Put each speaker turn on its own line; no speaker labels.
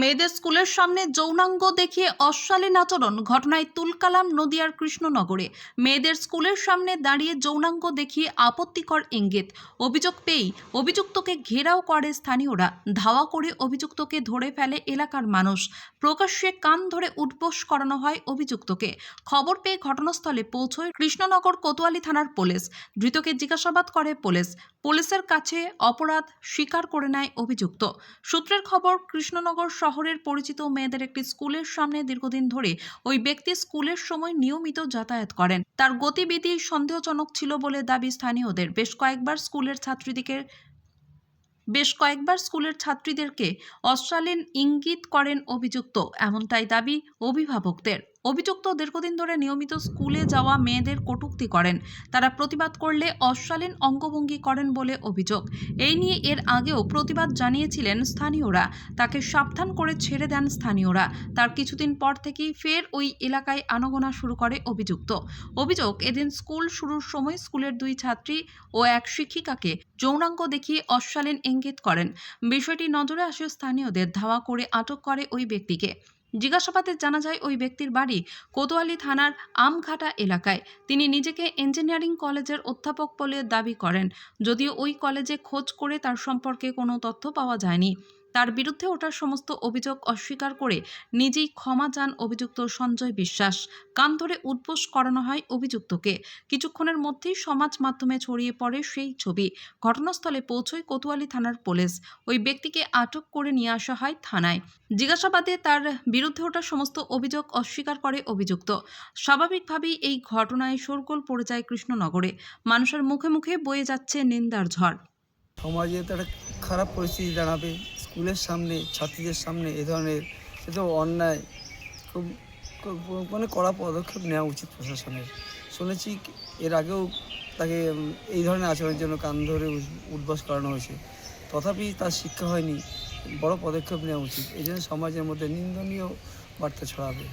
মেয়েদের স্কুলের সামনে যৌনাঙ্গ দেখিয়ে অশ্বালীন আচরণ ঘটনায় তুলকালাম নদিয়ার কৃষ্ণনগরে। মেয়েদের স্কুলের সামনে দাঁড়িয়ে যৌনাঙ্গ দেখিয়ে আপত্তিকর ইঙ্গিত। অভিযোগ পেয়েই অভিযুক্তকে ঘেরাও করে স্থানীয়রা। ধাওয়া করে অভিযুক্তকে ধরে ফেলে এলাকার মানুষ। প্রকাশ্যে কান ধরে উঠবোস করানো হয় অভিযুক্তকে। খবর পেয়ে ঘটনাস্থলে পৌঁছয় কৃষ্ণনগর কোতোয়ালি থানার পুলিশ। ধৃতকে জিজ্ঞাসাবাদ করে পুলিশ। পুলিশের কাছে অপরাধ স্বীকার করে নেয় অভিযুক্ত। সূত্রের খবর, কৃষ্ণনগর শহরের পরিচিত মেয়েদের একটি স্কুলের সামনে দীর্ঘদিন ধরে ওই ব্যক্তি স্কুলের সময় নিয়মিত যাতায়াত করেন। তার গতিবিধি সন্দেহজনক ছিল বলে দাবি স্থানীয়দের। বেশ কয়েকবার স্কুলের ছাত্রীদিকে বেশ কয়েকবার স্কুলের ছাত্রীদেরকে অশ্লীল ইঙ্গিত করেন অভিযুক্ত। এমনটাই দাবি অভিভাবকদের। অভিযুক্ত দীর্ঘদিন ধরে নিয়মিত স্কুলে যাওয়া মেয়েদের কটূক্তি করেন। তারা প্রতিবাদ করলে অশ্লীল অঙ্গভঙ্গি করেন বলে অভিযোগ। এই নিয়ে এর আগেও প্রতিবাদ জানিয়েছিলেন স্থানীয়রা। তাকে সাবধান করে ছেড়ে দেন স্থানীয়রা। তার কিছুদিন পর থেকেই ফের ওই এলাকায় আনাগোনা শুরু করে অভিযুক্ত। অভিযোগ, এদিন স্কুল শুরুর সময় স্কুলের দুই ছাত্রী ও এক শিক্ষিকাকে যৌনাঙ্গ দেখিয়ে অশ্লীল ইঙ্গিত করেন। বিষয়টি নজরে আসে স্থানীয়দের, ধাওয়া করে আটক করে ওই ব্যক্তিকে। জিজ্ঞাসাবাদে জানা যায়, ওই ব্যক্তির বাড়ি কোতোয়ালি থানার আমঘাটা এলাকায়। তিনি নিজেকে ইঞ্জিনিয়ারিং কলেজের অধ্যাপক বলে দাবি করেন, যদিও ওই কলেজে খোঁজ করে তার সম্পর্কে কোনো তথ্য পাওয়া যায়নি। তার বিরুদ্ধে ওঠার সমস্ত অভিযোগ অস্বীকার করে নিজেই ক্ষমা চান অভিযুক্ত সঞ্জয় বিশ্বাস। কান ধরে উদ্বোস করানো হয় অভিযুক্তকে। কিছুক্ষণের মধ্যেই সমাজ মাধ্যমে ছড়িয়ে পড়ে সেই ছবি। ঘটনাস্থলে পৌঁছয় কোতোয়ালি থানার পুলিশ। ওই ব্যক্তিকে আটক করে নিয়ে আসা হয় থানায়। জিজ্ঞাসাবাদে তার বিরুদ্ধে ওঠা সমস্ত অভিযোগ অস্বীকার করে অভিযুক্ত। স্বাভাবিকভাবেই এই ঘটনায় শোরগোল পড়ে যায় কৃষ্ণনগরে। মানুষের মুখে মুখে বয়ে যাচ্ছে নিন্দার ঝড়।
সমাজে তো একটা খারাপ পরিস্থিতি দাঁড়াবে। স্কুলের সামনে, ছাত্রীদের সামনে এ ধরনের এত অন্যায় খুব মানে কড়া পদক্ষেপ নেওয়া উচিত প্রশাসনের। শুনেছি এর আগেও তাকে এই ধরনের আচরণের জন্য কান ধরে উদ্বাস করানো হয়েছে। তথাপি তার শিক্ষা হয়নি। বড় পদক্ষেপ নেওয়া উচিত। এই জন্য সমাজের মধ্যে নিন্দনীয় বার্তা ছড়াবে।